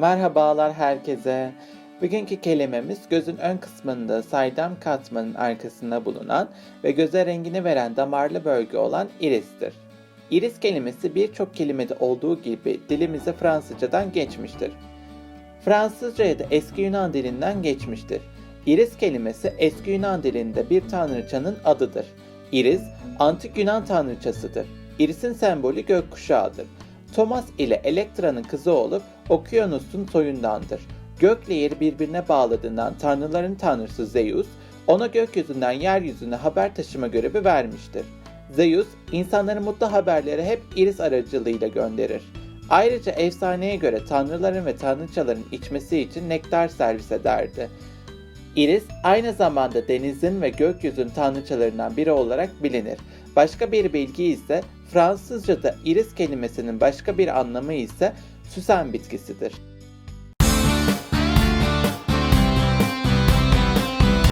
Merhabalar herkese. Bugünkü kelimemiz gözün ön kısmında saydam katmanın arkasında bulunan ve göze rengini veren damarlı bölge olan iristir. Iris kelimesi birçok kelimede olduğu gibi dilimize Fransızcadan geçmiştir. Fransızcaya da eski Yunan dilinden geçmiştir. Iris kelimesi eski Yunan dilinde bir tanrıçanın adıdır. Iris, antik Yunan tanrıçasıdır. Iris'in sembolü gökkuşağıdır. Thomas ile Elektra'nın kızı olup Okyanus'un soyundandır. Gökle yeri birbirine bağladığından tanrıların tanrısı Zeus, ona gökyüzünden yeryüzüne haber taşıma görevi vermiştir. Zeus, insanların mutlu haberleri hep Iris aracılığıyla gönderir. Ayrıca efsaneye göre tanrıların ve tanrıçaların içmesi için nektar servis ederdi. Iris aynı zamanda denizin ve gökyüzünün tanrıçalarından biri olarak bilinir. Başka bir bilgi ise Fransızca'da iris kelimesinin başka bir anlamı ise süsen bitkisidir.